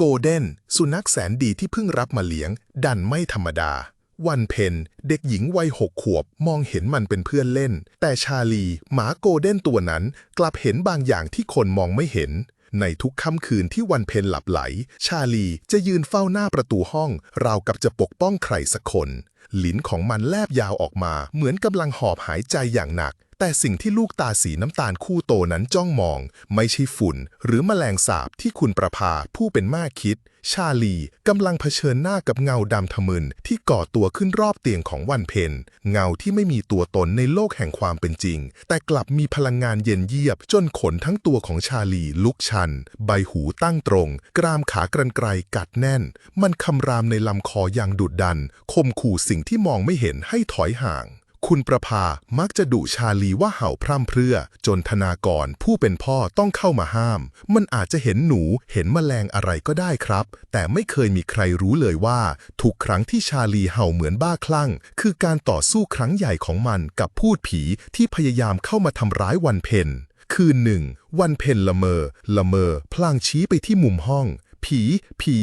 โกลเด้น สุนัขแสนดีที่เพิ่งรับมาเลี้ยง ดันไม่ธรรมดา วันเพนเด็กหญิงวัยหกขวบมองเห็นมันเป็นเพื่อนเล่น แต่ชาลี หมาโกลเด้นตัวนั้น กลับเห็นบางอย่างที่คนมองไม่เห็น ในทุกค่ำคืนที่วันเพนหลับไหล ชาลีจะยืนเฝ้าหน้าประตูห้อง ราวกับจะปกป้องใครสักคน ลิ้นของมันแลบยาวออกมา เหมือนกำลังหอบหายใจอย่างหนัก แต่สิ่งที่ลูกตาสีน้ำตาลคู่โตนั้นจ้องมอง ไม่ใช่ฝุ่น หรือแมลงสาบที่คุณประภาผู้เป็นแม่คิด ชาลีกำลังเผชิญหน้ากับเงาดำทะมึนที่ก่อตัวขึ้นรอบเตียงของวันเพนเงาที่ไม่มีตัวตนในโลกแห่งความเป็นจริง แต่กลับมีพลังงานเย็นเยียบ จนขนทั้งตัวของชาลีลุกชัน ใบหูตั้งตรง กรามขากรรไกรกัดแน่น มันคำรามในลำคออย่างดุดดันคมขู่สิ่งที่มองไม่เห็นให้ถอยห่าง คุณประภามักจะดุชาลีว่าเห่าพร่ำเพรื่อ จนธนากรผู้เป็นพ่อต้องเข้ามาห้าม มันอาจจะเห็นหนูเห็นแมลงอะไรก็ได้ครับ แต่ไม่เคยมีใครรู้เลยว่า ทุกครั้งที่ชาลีเห่าเหมือนบ้าคลั่ง คือการต่อสู้ครั้งใหญ่ของมันกับพูดผีที่พยายามเข้ามาทำร้ายวันเพนคืนหนึ่ง วันเพนละเมอ ละเมอ พลางชี้ไปที่มุมห้อง ผี ผี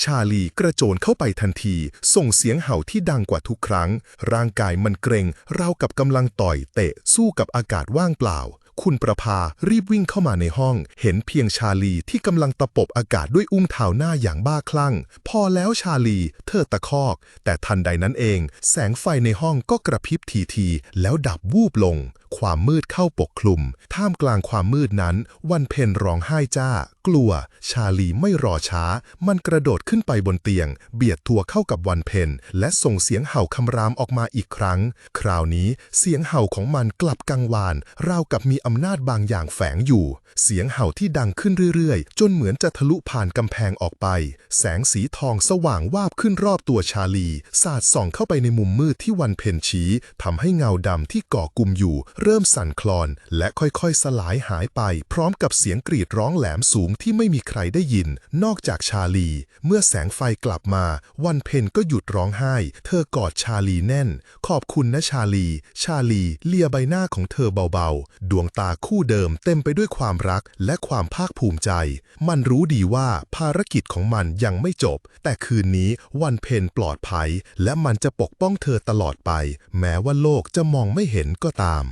ชาลีกระโจนเข้าไปทันที ส่งเสียงเห่าที่ดังกว่าทุกครั้ง ร่างกายมันเกรงราวกับกำลังต่อยเตะสู้กับอากาศว่างเปล่า คุณประภารีบวิ่งเข้ามาในห้อง เห็นเพียงชาลีที่กำลังตะปบอากาศด้วยอุ้งเท้าหน้าอย่างบ้าคลั่ง พอแล้วชาลี เธอตะคอก แต่ทันใดนั้นเอง แสงไฟในห้องก็กระพริบทีทีๆแล้วดับวูบลง ความมืดเข้าปกคลุม ท่ามกลางความมืดนั้น วันเพ็ญร้องไห้จ้า กลัว ชาลีไม่รอช้า มันกระโดดขึ้นไปบนเตียง เบียดตัวเข้ากับวันเพ็ญและส่งเสียงเห่าคำรามออกมาอีกครั้ง คราวนี้เสียงเห่าของมันกลับกังวานราวกับมีอำนาจบางอย่างแฝงอยู่ เสียงเห่าที่ดังขึ้นเรื่อยๆ จนเหมือนจะทะลุผ่านกำแพงออกไป แสงสีทองสว่างวาบขึ้นรอบตัวชาลี สาดส่องเข้าไปในมุมมืดที่วันเพ็ญชี้ทำให้เงาดำที่ก่อกลุ่มอยู่ เริ่มสั่นคลอน และค่อยๆ สลายหายไป พร้อมกับเสียงกรีดร้องแหลมสูงที่ไม่มีใครได้ยิน นอกจากชาลี เมื่อแสงไฟกลับมา วันเพ็ญก็หยุดร้องไห้ เธอกอดชาลีแน่น ขอบคุณนะชาลี ชาลี เลียใบหน้าของเธอเบาๆ ดวงตาคู่เดิมเต็มไปด้วยความรักและความภาคภูมิใจ มันรู้ดีว่าภารกิจของมันยังไม่จบ แต่คืนนี้วันเพนปลอดภัย และมันจะปกป้องเธอตลอดไป แม้ว่าโลกจะมองไม่เห็นก็ตาม